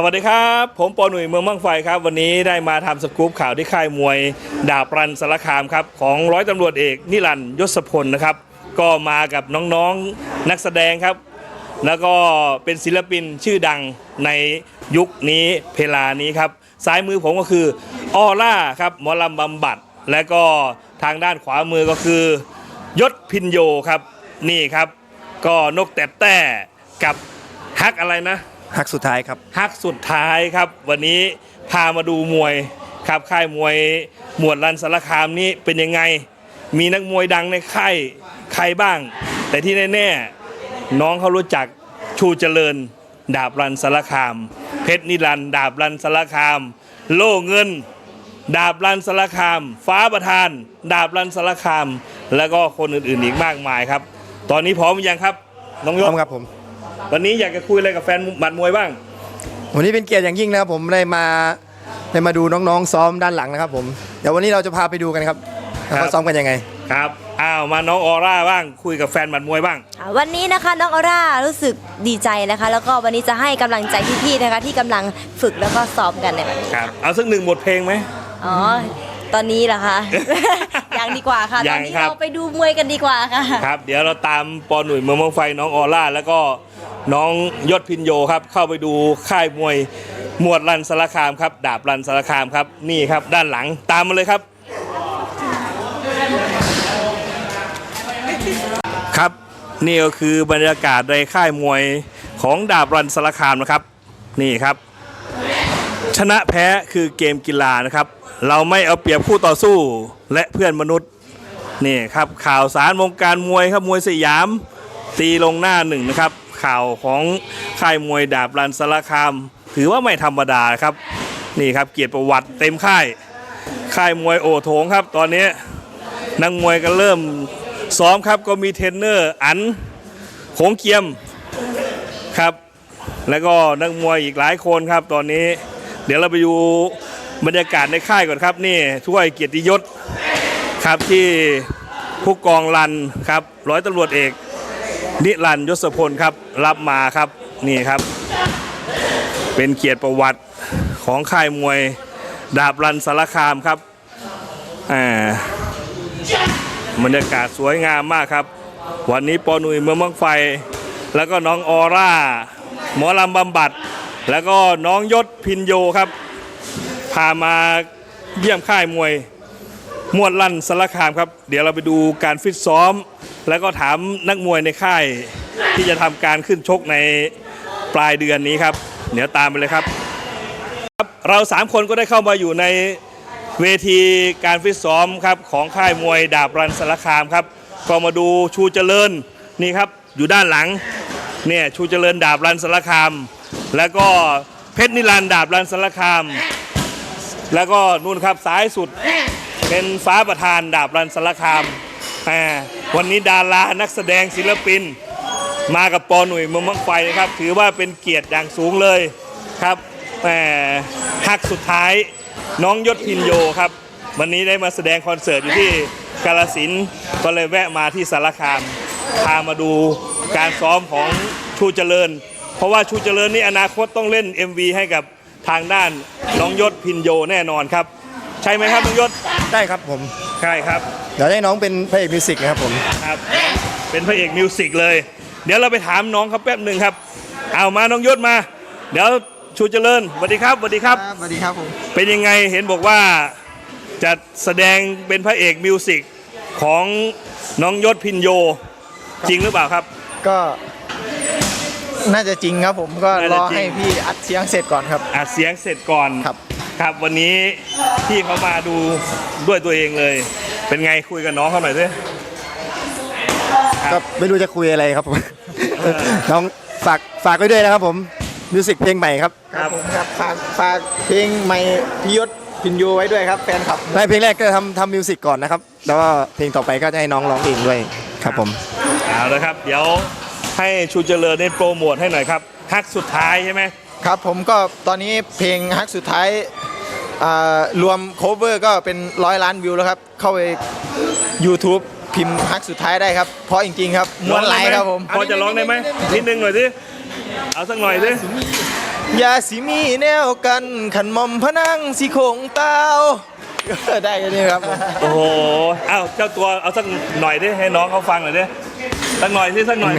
สวัสดีครับ ผมปอหนุ่ยเมืองมั่งไฟครับ วันนี้ได้มาทำสกู๊ปข่าวที่ค่ายมวย ดาบรันสารคามครับ ของร้อยตำรวจเอกนิรันยศพลนะครับ ก็มากับน้องๆนักแสดงครับ แล้วก็เป็นศิลปินชื่อดังในยุคนี้เพลานี้ครับ ซ้ายมือผมก็คือออร่าครับหมอลำบำบัด และก็ทางด้านขวามือก็คือยศพินโยครับ นี่ครับ ก็นกแตบแต่กับฮักอะไรนะ ฮักสุดท้ายครับ ฮักสุดท้ายครับ วันนี้พามาดูมวยครับค่ายมวยหมวดรันสารคามนี้เป็นยังไง มีนักมวยดังในค่ายใครบ้าง แต่ที่แน่ๆน้องเขารู้จักชูเจริญ ดาบรันสารคาม เพชรนิรันดร์ดาบรันสารคาม โล่เงิน ดาบรันสารคาม ฟ้าประธาน ดาบรันสารคาม แล้วก็คนอื่นๆอีกมากมายครับ ตอนนี้พร้อมหรือยังครับน้องพยร้อศมครับผม วันนี้อยากจะคุยอะไรกับแฟนหมัดมวยบ้าง วันนี้เป็นเกียรติอย่างยิ่งนะครับผมได้มาได้มาดูน้องๆซ้อมด้านหลังนะครับผมเดี๋ยววันนี้เราจะพาไปดูกันครับครับ ว่าเขาซ้อมกันยังไง ครับอ้าวมาน้องออร่าบ้าง คุยกับแฟนหมัดมวยบ้างค่ะวันนี้นะคะน้องออร่ารู้สึกดีใจนะคะ แล้วก็วันนี้จะให้กำลังใจพี่ๆนะคะที่กำลังฝึกแล้วก็ซ้อมกันในวันนี้ครับ เอาสักหนึ่งบทเพลงไหม อ๋อตอนนี้เหรอคะ ยังดีกว่าค่ะยัตองนนี้ครับ เราไปดูมวยกันดีกว่าค่ะ ครับ เดี๋ยวเราตามปอหนุ่ยเมืองเมืองไฟน้องออร่าแล้วก็ น้องยศพินโยครับ เข้าไปดูค่ายมวยหมวดรันสารคามครับ ดาบรันสารคามครับนี่ครับ ด้านหลังตามมาเลยครับ ครับนี่ก็คือบรรยากาศในค่ายมวยของดาบรันสารคามนะครับ นี่ครับ ชนะแพ้คือเกมกีฬานะครับ เราไม่เอาเปรียบคู่ต่อสู้และเพื่อนมนุษย์นี่ครับข่าวสารวงการมวยครับมวยสยาม ตีลงหน้าหนึ่งนะครับ ข่าวของค่ายมวยดาบรันสารคาม ถือว่าไม่ธรรมดาครับ นี่ครับเกียรติประวัติเต็มค่าย ค่ายมวยโอโถงครับ ตอนนี้นักมวยก็เริ่มซ้อมครับก็มีเทรนเนอร์อันโขงเกียมครับ แล้วก็นักมวยอีกหลายคนครับ ตอนนี้ เดี๋ยวเราไปดูบรรยากาศในค่ายก่อนครับนี่ถ้วยเกียรติยศครับที่ผู้กองรันครับร้อยตำรวจเอก นิรันยศพลครับรับมาครับนี่ครับ เป็นเกียรติประวัติของค่ายมวยดาบรันสารคามครับอ่าบรรยากาศสวยงามมากครับ วันนี้ปอนุยเมืองมังไฟ แล้วก็น้องออร่า หมอลำบำบัด แล้วก็น้องยศพินโยครับ พามาเยี่ยมค่ายมวยมวดลั่นสารคามครับ เดี๋ยวเราไปดูการฟิตซ้อม แล้วก็ถามนักมวยในค่ายที่จะทำการขึ้นชกในปลายเดือนนี้ครับ เดี๋ยวตามไปเลยครับครับเราสามคนก็ได้เข้ามาอยู่ในเวทีการฟิตซ้อมครับของค่ายมวยดาบรันสารคามครับ ก็มาดูชูเจริญนี่ครับอยู่ด้านหลังเนี่ยชูเจริญดาบรันสารคาม แล้วก็เพชรนิรันดร์ดาบรันสารคาม แล้วก็นู่นครับซ้ายสุดเป็นฟ้าประธานดาบรันสารคาม อ่าวันนี้ดารานักแสดงศิลปิน มากับปอหนุ่ยมืองมังไฟนะครับ ถือว่าเป็นเกียรติอย่างสูงเลยครับแหมฮักสุดท้ายน้องยศพินโยครับ วันนี้ได้มาแสดงคอนเสิร์ตอยู่ที่กาลสินก็เลยแวะมาที่สารคาม พามาดูการซ้อมของชูเจริญ เพราะว่าชูเจริญนี่อนาคตต้องเล่น MV ให้กับทางด้านน้องยศพินโยแน่นอนครับ ใช่ไหมครับน้องยศ ได้ครับผม ใช่ครับเดี๋ยวให้น้องเป็นพระเอกมิวสิกนะครับผมครับ เป็นพระเอกมิวสิกเลย เดี๋ยวเราไปถามน้องเขาแป๊บหนึ่งครับ เอามาน้องยศมา เดี๋ยวชูเจริญสวัสดีครับสวัสดีครับครับสวัสดีครับผมเป็นยังไงเห็นบอกว่าจะแสดงเป็นพระเอกมิวสิกของน้องยศพินโย จริงหรือเปล่าครับ ก็ น่าจะจริงครับผมก็น่าจะรอจริง ให้พี่อัดเสียงเสร็จก่อนครับ อัดเสียงเสร็จก่อน ครับ ครับวันนี้พี่เขามาดูด้วยตัวเองเลย เป็นไงคุยกับน้องเขาหน่อยสิครับก็ไม่รู้จะคุยอะไรครับผมน้องฝากฝากไว้ด้วยนะครับผมมิวสิกเพลงใหม่ครับครับผมครับฝากฝากเพลงใหม่พิยศพินโยไว้ด้วยครับแฟนคลับในเพลงแรกก็ทำทำมิวสิกก่อนนะครับ แล้วก็เพลงต่อไปก็จะให้น้องร้องเองด้วยครับผมเอาละครับ เดี๋ยวให้ชูเจริญได้โปรโมทให้หน่อยครับฮักสุดท้ายใช่ไหม ครับผมก็ตอนนี้เพลงฮักสุดท้ายอ่ารวมโคเวอร์ก็เป็นร้อยล้านวิวแล้วครับ เข้าไป YouTube พิมพ์ฮักสุดท้ายได้ครับ เพราะจริงๆครับม้วนไหลครับผมพอจะร้องได้ไหมนิดนึงหน่อยสิเอาสักหน่อยสิอย่าสิมีแนวกันขันหมอมพะนังสิโคงเต้าได้กันนี่ครับผมโอ้โหเอ้าเจ้าตัวเอาสักหน่อยดิให้น้องเขาฟังหน่อยดิ สักหน่อยสิสักหน่อย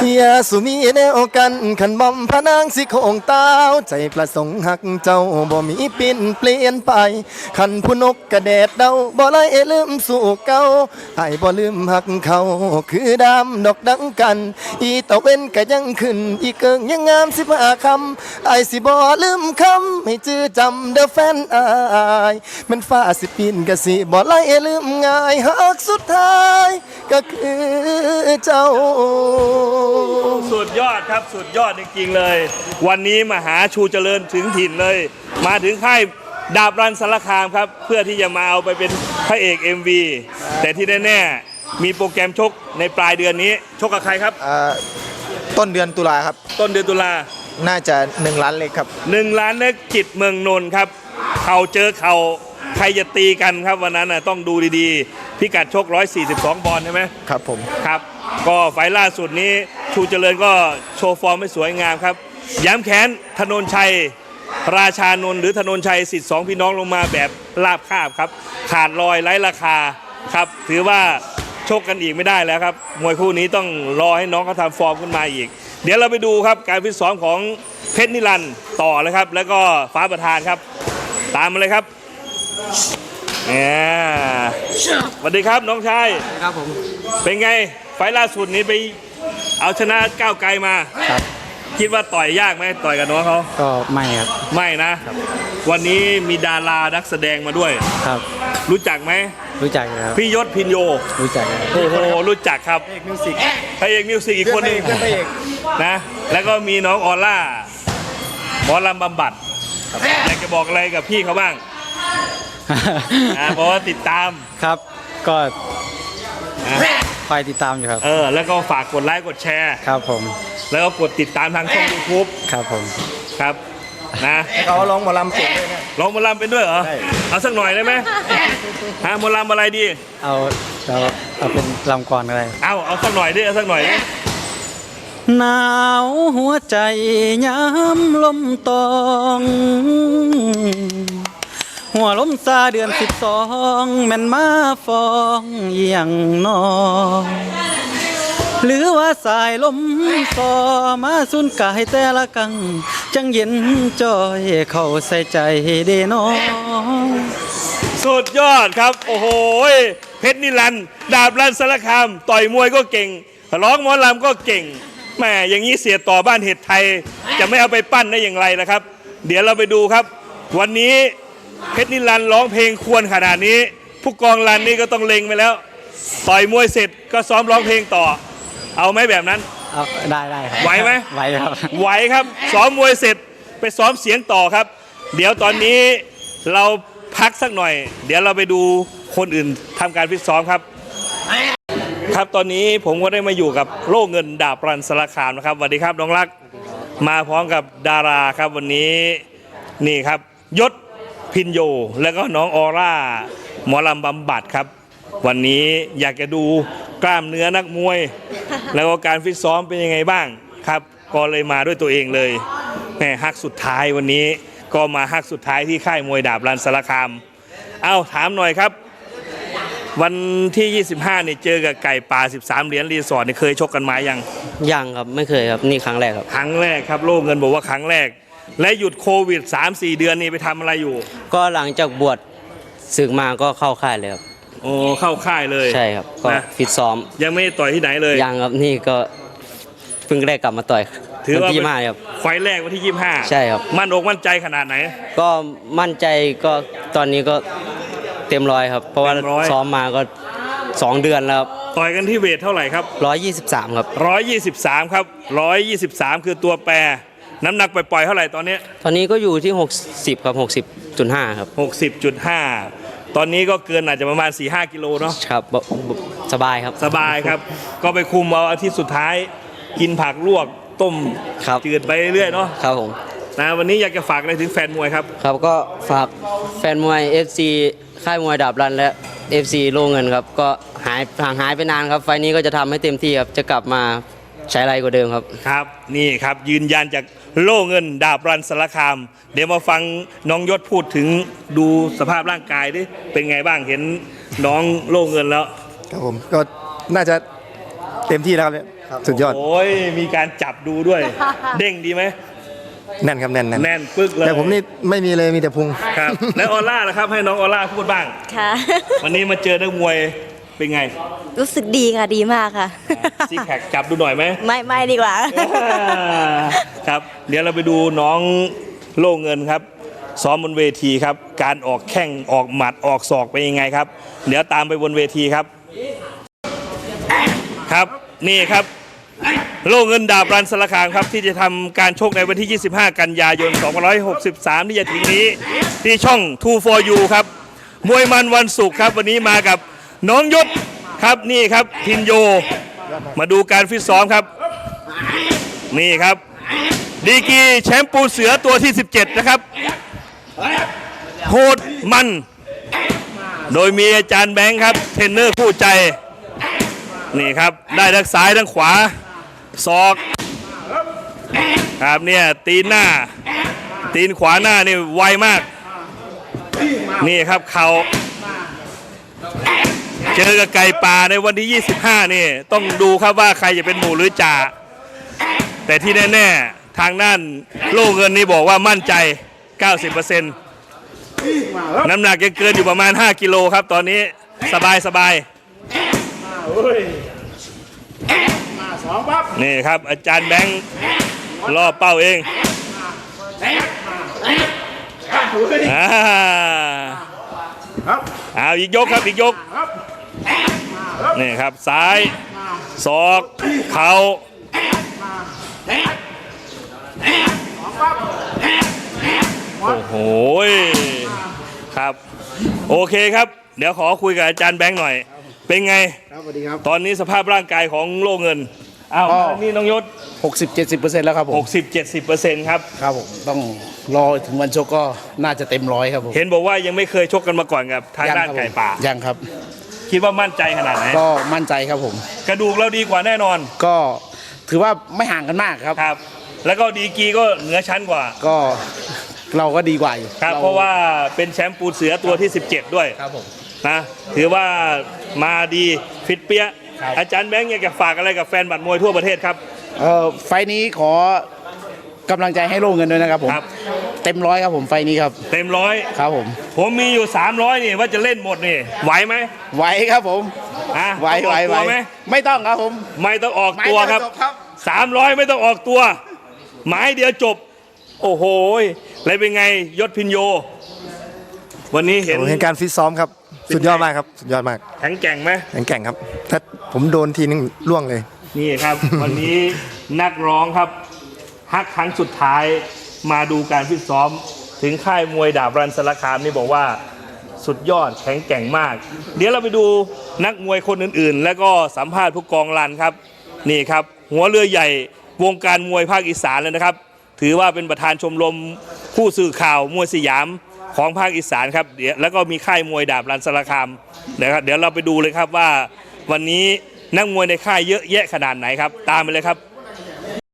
สิยาสุมีแนวกันขันบอมพนางสิโคงเต้าใจประสงค์หักเจ้าบ่มีปิ่นเปลี่ยนไปขันผู้นกกระแดดเดาบ่ไล่ลืมสู่เก่าไอ้บ่ลืมหักเขาคือดำดอกดังกัน อีตะเว้นก็ยังขึ้น อีเกิงยังงามสิบห้าคำไอ้สิบ่ลืมคำให้จื้อจำเด้อแฟนอายมันฟ้าสิปีนก็สิบ่ไล่ลืมง่ายหักสุดท้ายก็คือเจ้าสุดยอดครับสุดยอดจริงๆเลย วันนี้มาหาชูเจริญถึงถิ่นเลย มาถึงค่ายดาบรันสารคามครับ เพื่อที่จะมาเอาไปเป็นพระเอก MV แต่ที่แน่ๆมีโปรแกรมชกในปลายเดือนนี้ ชกกับใครครับ อ่าต้นเดือนตุลาครับ ต้นเดือนตุลา น่าจะ 1 ล้านเล็กครับ หนึ่งล้านเล็กจิตเมืองนนท์ครับ เข่าเจอเข่าใครจะตีกันครับวันนั้นน่ะต้องดูดีๆ พิกัดชก 142บอลใช่ไหมครับผม ครับ ก็ไฟล์ล่าสุดนี้ชูเจริญก็โชว์ฟอร์มไม่สวยงามครับ ย้ำแขนธนนชัย ราชานนท์หรือธนนชัยสิทธิ์สองพี่น้องลงมาแบบลาบคาบครับ ขาดลอยไร้ราคาครับ ถือว่าชกกันอีกไม่ได้แล้วครับ มวยคู่นี้ต้องรอให้น้องเขาทำฟอร์มขึ้นมาอีก เดี๋ยวเราไปดูครับการฟิตซ้อมของเพชรนิรันดร์ต่อเลยครับ แล้วก็ฟ้าประธานครับ ตามมาเลยครับเนี่ยสวัสดีครับน้องชายครับผมเป็นไง ไฟล์ล่าสุดนี้ไปเอาชนะก้าวไกลมา ครับ คิดว่าต่อยยากไหมต่อยกับน้องเขาก็ไม่ครับ ไม่นะ วันนี้มีดารานักแสดงมาด้วย ครับ รู้จักไหมรู้จักอยู่ครับ พี่ยศพินโย รู้จักครับ โอ้โหรู้จักครับพระเอกมิวสิกอีกคนหนึงเพื่อนพระเอก นะ แล้วก็มีน้องออร่าหมอลำบำบัดอยากจะบอกอะไรกับพี่เขาบ้างนะเพราะว่าติดตามครับ ก็ นะ คอยติดตามอยู่ครับ เออ แล้วก็ฝากกดไลค์กดแชร์ ครับผม แล้วก็กดติดตามทางช่องยูทูบครับผม ครับ นะเขาร้องหมอลำเก่งด้วยนะลองหมาลำเป็นด้วยเหรอใช่เอาสักหน่อยได้ไหมฮะหมาลำอะไรดี เอาเอาเอาเป็นลำกรอะไร เอาเอาสักหน่อยดิเอาสักหน่อยดิหนาวหัวใจย้ำลมตอง หัวล้มซาเดือนสิบสองแม่นมาฟองเยี่ยงนองหรือว่าสายลมซอมาสุนกายแต่ละกัง จังเย็นจอยเข้าใส่ใจเดนอสุดยอดครับ โอ้โหเพชรนิรันดาบรันสารคาม ต่อยมวยก็เก่ง ร้องหมอลำก็เก่งแหมอย่างนี้เสียต่อบ้านเห็ดไทย จะไม่เอาไปปั้นได้อย่างไรนะครับ เดี๋ยวเราไปดูครับ วันนี้ เพชรนิรันดร์ร้องเพลงควรขนาดนี้ ผู้กองรันนี่ก็ต้องเล็งไปแล้ว ต่อยมวยเสร็จก็ซ้อมร้องเพลงต่อ เอาไหมแบบนั้น เอาได้ได้ครับไหวไหม ไหวครับ ไหวครับ ซ้อมมวยเสร็จไปซ้อมเสียงต่อครับ เดี๋ยวตอนนี้เราพักสักหน่อย เดี๋ยวเราไปดูคนอื่นทำการฟิตซ้อมครับ ครับตอนนี้ผมก็ได้มาอยู่กับโล่เงินดาบรันสารคามนะครับสวัสดีครับน้องรักมาพร้อมกับดาราครับวันนี้นี่ครับยศ พินโย แล้วก็น้องออร่า หมอลำบำบัดครับ วันนี้อยากจะดูกล้ามเนื้อนักมวย แล้วก็การฟิตซ้อมเป็นยังไงบ้างครับ ก็เลยมาด้วยตัวเองเลยแหมฮักสุดท้ายวันนี้ก็มาฮักสุดท้ายที่ค่ายมวยดาบรันสารคาม เอาถามหน่อยครับ วันที่ 25เนี่ยเจอกับไก่ป่า 13 เหรียญรีสอร์ทเนี่ยเคยชกกันมายังยังครับไม่เคยครับนี่ครั้งแรกครับ ครั้งแรกครับโล่เงินบอกว่าครั้งแรก และหยุดโควิด 3-4 เดือนนี่ไปทำอะไรอยู่ ก็หลังจากบวชศึกมาก็เข้าค่ายเลยครับ โอ้เข้าค่ายเลยใช่ครับ ก็นะฟิตซ้อมยังไม่ได้ต่อยที่ไหนเลย ยังครับนี่ก็เพิ่งได้กลับมาต่อยถือว่าวันที่เป็น มาครับ ไฟล์แรกวันที่ 25 ใช่ครับ มั่นอกมั่นใจขนาดไหน ก็มั่นใจก็ตอนนี้ก็เต็มร้อยครับ เพราะว่าเต็มร้อย ซ้อมมาก็สองเดือนแล้วต่อยกันที่เวทเท่าไหร่ครับร้อยยี่สิบสามครับ 123 ครับ 123 คือตัวแปร น้ำหนักปล่อยๆเท่าไหร่ตอนนี้ตอนนี้ก็อยู่ที่หกสิบครับหกสิบจุดห้าครับ 60.5 ตอนนี้ก็เกินอาจจะประมาณ 4-5 กิโลเนาะ ครับบบบสบายครับ สบายครับ ก็ไปคุมเอาอาทิตย์สุดท้าย กินผักลวกต้มครับ จืดไปเรื่อยๆเนาะครับผม นะวันนี้อยากจะฝากอะไรถึงแฟนมวยครับ ครับก็ฝากแฟนมวย FC ค่ายมวยดาบรันและ FC โลเงินครับ ก็หายห่างหายไปนานครับ ไฟล์นี้ก็จะทำให้เต็มที่ครับ จะกลับมา ใช้ไรกว่าเดิมครับ ครับนี่ครับยืนยันจากโล่เงินดาบรันสารคาม เดี๋ยวมาฟังน้องยศพูดถึงดูสภาพร่างกายดิเป็นไงบ้างเห็นน้องโล่เงินแล้ว ครับผมก็น่าจะเต็มที่แล้วครับเนี่ยสุดยอดโอ้ยมีการจับดูด้วย เด้งดีไหมแน่นครับแน่นแน่นแน่นปึ๊กเลยแต่ผมนี่ไม่มีเลยมีแต่พุงครับ แล้วออร่าล่ะครับให้น้องออร่าพูดบ้างค่ะ วันนี้มาเจอนักมวย เป็นไงรู้สึกดีค่ะดีมากค่ะซิกแพคจับดูหน่อยไหมไม่ไม่ดีกว่า ครับเดี๋ยวเราไปดูน้องโล่เงินครับ ซ้อมบนเวทีครับ การออกแข้งออกหมัดออกศอกเป็นยังไงครับ เดี๋ยวตามไปบนเวทีครับ ครับนี่ครับ โล่เงินดาบรันสารคามครับ ที่จะทำการชกในวันที่ 25 กันยายน 2563 ที่จะถึงนี้ ที่ช่อง 2 for you ครับ มวยมันวันศุกร์ครับ วันนี้มากับ น้องยศครับนี่ครับพินโย มาดูการฟิตซ้อมครับ นี่ครับ ดีกีแชมป์ปูเสือตัวที่ 17 นะครับโหดมัน โดยมีอาจารย์แบงค์ครับ เทรนเนอร์คู่ใจ นี่ครับ ได้ทั้งซ้ายทั้งขวาศอก ครับเนี่ย ตีนหน้า ตีนขวาหน้านี่ไวมาก นี่ครับเขา เจอกับไก่ป่าในวันที่ 25 นี่ ต้องดูครับว่าใครจะเป็นหมูหรือจ่า แต่ที่แน่ ๆ ทางด้านโล่เงินนี่บอกว่ามั่นใจ 90%น้ำหนักยังเกินอยู่ประมาณ 5 กิโลครับ ตอนนี้สบายสบายนี่ครับ อาจารย์แบงค์ล่อเป้าเองอ่าเอาอีกยกครับ อีกยก นี่ครับซ้ายศอกเข่าโอ้โหยครับ โอเคครับ เดี๋ยวขอคุยกับอาจารย์แบงค์หน่อย เป็นไง ครับสวัสดีครับ ตอนนี้สภาพร่างกายของโลเงินอ้าวก็นี่น้องยศ 60 70 แล้วครับผม 60-70%ครับ ครับผม ต้องรอถึงวันชกก็น่าจะเต็มร้อยครับผมเห็นบอกว่ายังไม่เคยชกกันมาก่อนกับทางด้านครับผมไก่ป่ายังครับ คิดว่ามั่นใจขนาดไหนก็มั่นใจครับผม กระดูกเราดีกว่าแน่นอน ก็ถือว่าไม่ห่างกันมากครับ ครับ แล้วก็ดีกรีก็เหนือชั้นกว่า ก็เราก็ดีกว่าอยู่ครับ เพราะว่าเป็นแชมป์ปูเสือตัวที่ 17 ด้วยครับผมนะถือว่ามาดีฟิตเปี้ยครับอาจารย์แบงค์อยากจะฝากอะไรกับแฟนบัตรมวยทั่วประเทศครับ เอ่อไฟล์นี้ขอ กำลังใจให้โล่เงินด้วยนะครับผมครับ เต็มร้อยครับผมไฟล์นี้ครับเต็มร้อย ครับผมผมมีอยู่ 300นี่ว่าจะเล่นหมดนี่ ไหวไหมไหวครับผมอะไหวต้องไหวออกไหวตัวไหมไม่ต้องครับผมไม่ต้องออกตัวครับ ไม้เดียจครับ 300 ไม่ต้องออกตัว หมายเดียวจบ โอ้โหอะไรเป็นไงยศพินโย วันนี้เห็นเห็นการฟิตซ้อมครับสุดยอดมากครับสุดยอดมากแข็งแกร่งไหม แข็งแกร่งครับ ถ้าผมโดนทีนึงล่วงเลย นี่ครับ วันนี้นักร้องครับ ฮักครั้งสุดท้ายมาดูการฟิตซ้อม ถึงค่ายมวยดาบรันสารคามนี่บอกว่าสุดยอดแข็งแกร่งมาก เดี๋ยวเราไปดูนักมวยคนอื่นๆ แล้วก็สัมภาษณ์ผู้กองรันครับ นี่ครับ หัวเรือใหญ่วงการมวยภาคอีสานเลยนะครับ ถือว่าเป็นประธานชมรมผู้สื่อข่าวมวยสยามของภาคอีสานครับเดี๋ยวแล้วก็มีค่ายมวยดาบรันสารคามนะครับ เดี๋ยวเราไปดูเลยครับว่าวันนี้นักมวยในค่ายเยอะแยะขนาดไหนครับ ตามไปเลยครับ